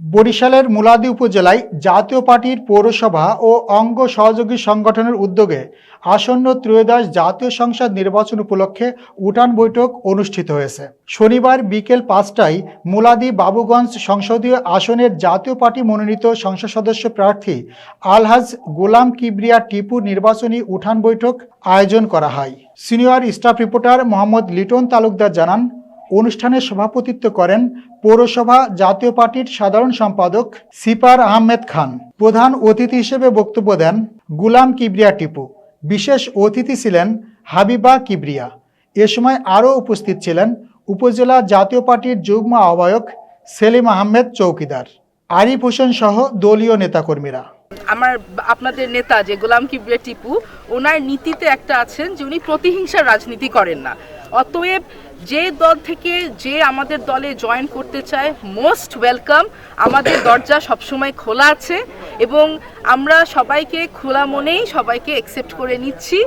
বরিশালের মুলাদি উপজেলায় জাতীয় পার্টির পৌরসভা ও অঙ্গ সহযোগী সংগঠনের উদ্যোগে আসন্ন ত্রয়োদশ জাতীয় সংসদ নির্বাচন উপলক্ষে উঠান বৈঠক অনুষ্ঠিত হয়েছে। শনিবার বিকেল পাঁচটায় মুলাদি বাবুগঞ্জ সংসদীয় আসনের জাতীয় পার্টি মনোনীত সংসদ সদস্য প্রার্থী আলহাজ গোলাম কিবরিয়া টিপু নির্বাচনী উঠান বৈঠক আয়োজন করা হয়। Senior staff reporter Mohammad Liton Talukdar জানান অনুষ্ঠানে সভাপতিত্ব করেন পৌরসভা জাতীয় পার্টির সাধারণ সম্পাদক সিপার আহমেদ খান। প্রধান অতিথি হিসেবে বক্তব্য দেন গুলাম কিবরিয়া টিপু। বিশেষ অতিথি ছিলেন হাবিবা কিবরিয়া। এ সময় আরও উপস্থিত ছিলেন উপজেলা জাতীয় পার্টির যুগ্ম আহ্বায়ক সেলিম আহমেদ চৌকিদার। আরিফ হোসেন সহ দলীয় নেতাকর্মীরা। আমার আপনাদের নেতা যে গোলাম কিবরিয়া টিপু, ওনার নীতিতে একটা আছেন যে উনি প্রতিহিংসার রাজনীতি করেন না। অতএব যে দল থেকে যে আমাদের দলে জয়েন করতে চায়, মোস্ট ওয়েলকাম। আমাদের দরজা সবসময় খোলা আছে এবং আমরা সবাইকে খোলা মনেই সবাইকে অ্যাকসেপ্ট করে নিচ্ছি।